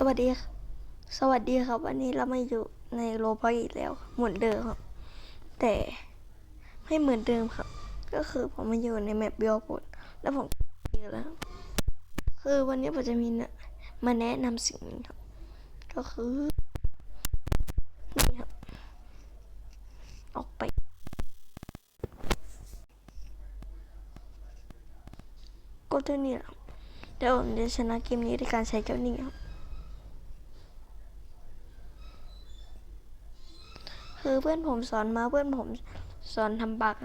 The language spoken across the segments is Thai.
สวัสดีสวัสดีครับ วันนี้เรามาอยู่ในโรบอทอีกแล้วเหมือนเดิมครับ แต่ไม่เหมือนเดิมครับ ก็คือผมมาอยู่ในแมปเบียร์บดแล้วผมเจอแล้ว คือวันนี้ผมจะมีนะมาแนะนำสิ่งหนึงครับ ก็คือนี่ครับ ออกไปกดตัวนี้แหละครับเดี๋ยวผมจะชนะเกมนี้ด้วยการใช้เจ้านี่ครับ คือเพื่อนผมสอนมาเพื่อนผมสอนทำบัก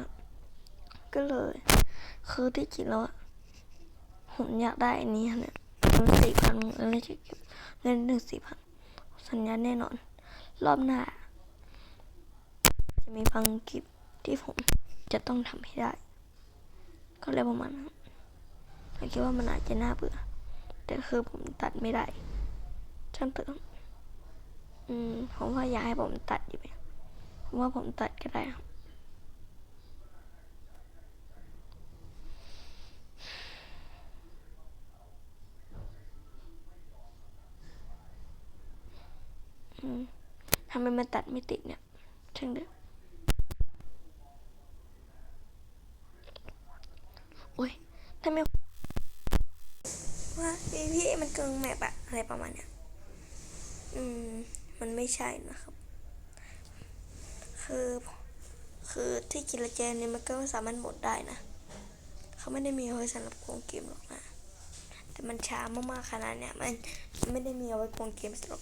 ก็เลย คือที่จริงแล้วอะผมอยากได้อันนี้เนี่ยเงินสี่พันแล้วจะเก็บเงินหนึ่งสี่พันสัญญาแน่นอน รอบหน้า จะมีพังกิบที่ผมจะต้องทำให้ได้ ก็เลยประมาณนั้นผมคิดว่ามันอาจจะน่าเบื่อ แต่คือผมตัดไม่ได้ช่างเติมอืมผมว่าอยากให้ผมตัดอยู่ไหม ว่าผมตัดก็ได้ครับทำไมมันตัดไม่ติดเนี่ยช่างเด้อโอ้ยทำไมว่าพี่พี่มันเกิงแมปอะอะไรประมาณเนี้ย อืม มันไม่ใช่นะครับ คือ คือที่กินละเจนเนี่ยมันก็สามารถหมดได้นะ เขาไม่ได้มีเอาไว้สำหรับโกงเกมหรอกนะ แต่มันช้ามากๆขนาดเนี้ยมันไม่ได้มีเอาไว้โกงเกมสำหรับ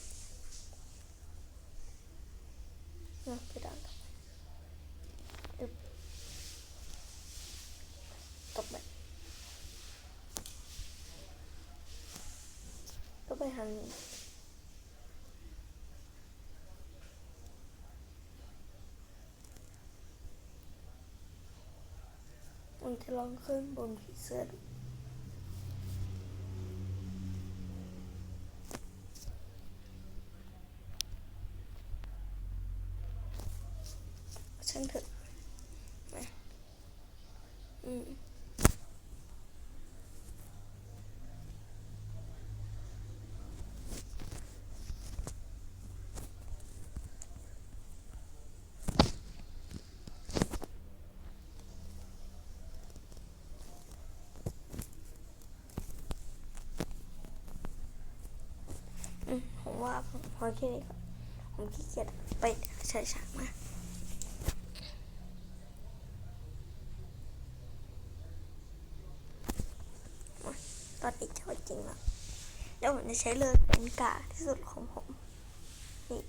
เนะไปดังตบตกไปก็ไปทางนี้ จะลองขึ้นบนผีเสื้อดูช่างเถอะมาอืมอืมผมว่าพ อแค่นี้ก่อนผมขี้เกียจไปฉายฉากมาตอนนี้เจ้าจริงแล้วเดี๋ยวผมจะใช้เลือกเป็นกาที่สุดของผม นี่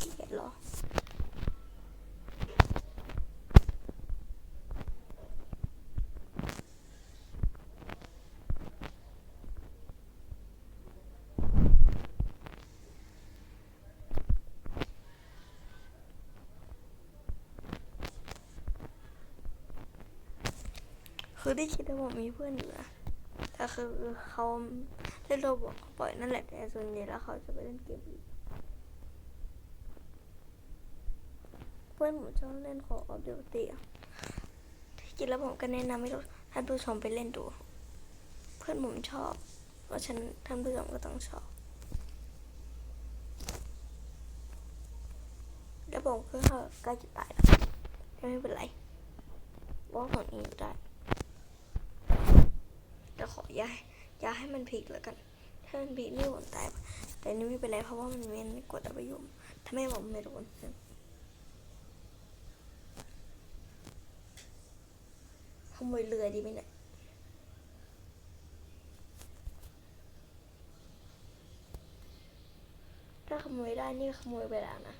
ขี้เกียจรอ คือได้คิดว่าผมมีเพื่อนอยู่นะแต่คือเขาเล่นโรบอกปล่อยนั่นแหละแต่ส่วนใหญ่แล้วเขาจะไปเล่นเกมเพื่อนผมชอบเล่นขอออฟเดลตีที่จริงแล้วผมก็แนะนำให้ท่านผู้ชมไปเล่นดู เพื่อนผมชอบ เพราะฉะนันท่านผู้ชมก็ต้องชอบแล้วผมก็ใกล้จะตายแล้วไม่เป็นไรว่าผมเองได้ แต่ขอยาให้อยาให้มันพลิกแล้วกัน ถ้ามันพลิกนี่ผมตายแต่นี่ไม่เป็นไรเพราะว่ามันเว้นกดเอาไปยุ่มถ้าไม่ผมไม่โดนขโมยเรือดีไหมเนี่ยถ้าขโมยได้นี่ขโมยไปแล้วนะ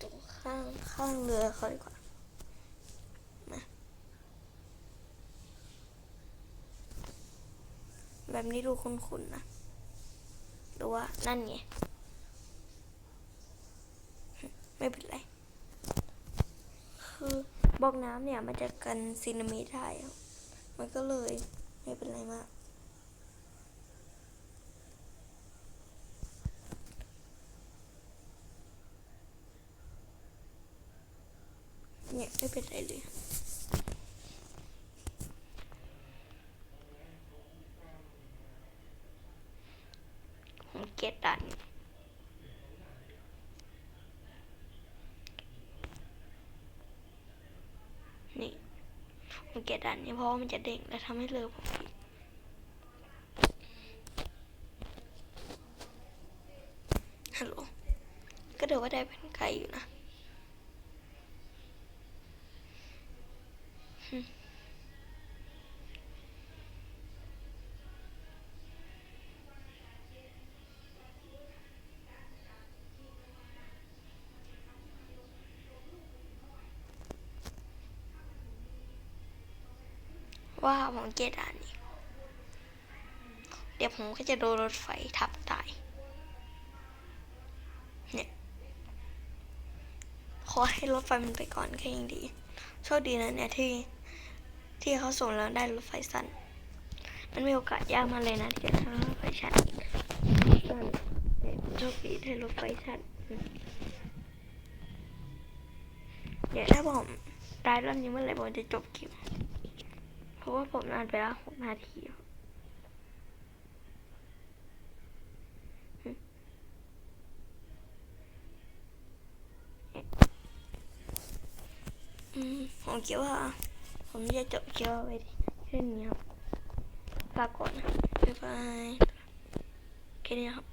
ตรง ข้างข้างเรือเขาดีกว่ามาแบบนี้ดูคุ้นๆนะหรือว่านั่นไงไม่เป็นไร คือบล็อกน้ำเนี่ยมันจะกันซีนามิได้มันก็เลยไม่เป็นไรมาก เนี่ยไม่เป็นไรเลยผมเกลียดดันนี่ผมเกลียดดันนี่เพราะมันจะเด้งและทำให้เรือผมผิดฮัลโหลก็เดี๋ยวว่าได้เป็นไกลอยู่นะ ว่าผมเกดด่านนี้เดี๋ยวผมก็จะโดนรถไฟทับตายเนี่ยขอให้รถไฟมันไปก่อนก็ยังดีโชคดีนะเนี่ยที่ที่เขาส่งแล้วได้รถไฟสั้น มันมีโอกาสยากมาเลยนะที่จะทำรถไฟสั้นสั้นแต่โชคดีที่รถไฟสั้นเดี๋ยวถ้าผมตายรอบนี้เมื่อไหร่ผมจะจบคลิป เพราะว่าผมนานไปแล้วหกนาทีอะอืมผมคิดว่า ผมจะจบคลิปเอาไว้แค่นี้ครับลาก่อนนะบ๊ายบายแค่นี้ครับ